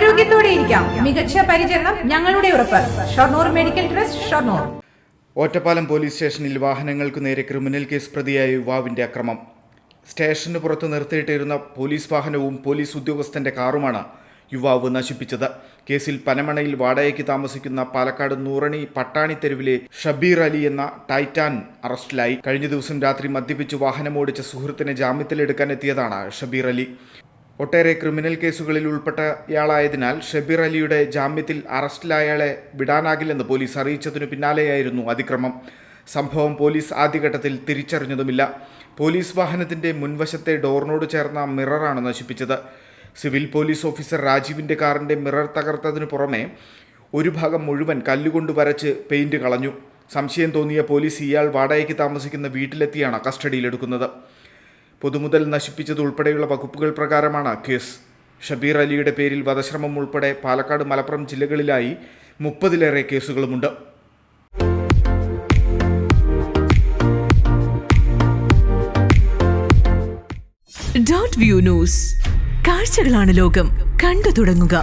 ആരോഗ്യത്തോടെ ഇരിക്കാം. മികച്ച പരിചരണം ഞങ്ങളുടെ ഉറപ്പ്. Shoranur medical trust Shoranur. Ottapalam police സ്റ്റേഷനിൽ വാഹനങ്ങൾക്ക് നേരെ ക്രിമിനൽ കേസ് പ്രതിയായ യുവാവിന്റെ അക്രമം. സ്റ്റേഷന് പുറത്ത് നിർത്തിയിട്ടിരുന്ന പോലീസ് വാഹനവും പോലീസ് ഉദ്യോഗസ്ഥന്റെ കാറുമാണ് യുവാവ് നശിപ്പിച്ചത്. കേസിൽ പനമണയിൽ വാടകയ്ക്ക് താമസിക്കുന്ന പാലക്കാട് നൂറണി പട്ടാണി തെരുവിലെ ഷബീർ അലി എന്ന ടൈറ്റാൻ അറസ്റ്റിലായി. കഴിഞ്ഞ ദിവസം രാത്രി മദ്യപിച്ച് വാഹനമോടിച്ച സുഹൃത്തിനെ ജാമ്യത്തിലെടുക്കാൻ എത്തിയതാണ് ഷബീർ അലി. ഒട്ടേറെ ക്രിമിനൽ കേസുകളിൽ ഉൾപ്പെട്ടയാളായതിനാൽ ഷബീർ അലിയുടെ ജാമ്യത്തിൽ അറസ്റ്റിലായയാളെ വിടാനാകില്ലെന്ന് പോലീസ് അറിയിച്ചതിനു പിന്നാലെയായിരുന്നു അതിക്രമം. സംഭവം പോലീസ് ആദ്യഘട്ടത്തിൽ തിരിച്ചറിഞ്ഞതുമില്ല. പോലീസ് വാഹനത്തിന്റെ മുൻവശത്തെ ഡോറിനോട് ചേർന്ന മിററാണ് നശിപ്പിച്ചത്. സിവിൽ പോലീസ് ഓഫീസർ രാജീവിന്റെ കാറിന്റെ മിറർ തകർത്തതിനു പുറമെ ഒരു ഭാഗം മുഴുവൻ കല്ലുകൊണ്ട് വരച്ച് പെയിന്റ് കളഞ്ഞു. സംശയം തോന്നിയ പോലീസ് ഇയാൾ വാടകയ്ക്ക് താമസിക്കുന്ന വീട്ടിലെത്തിയാണ് കസ്റ്റഡിയിലെടുക്കുന്നത്. പൊതുമുതൽ നശിപ്പിച്ചത് ഉൾപ്പെടെയുള്ള വകുപ്പുകൾ പ്രകാരമാണ് കേസ്. ഷബീർ അലിയുടെ പേരിൽ വധശ്രമം ഉൾപ്പെടെ പാലക്കാട് മലപ്പുറം ജില്ലകളിലായി മുപ്പതിലേറെ കേസുകളുമുണ്ട്. Dot view news. കാഴ്ചകളാണ് ലോകം. കണ്ടു തുടങ്ങുക.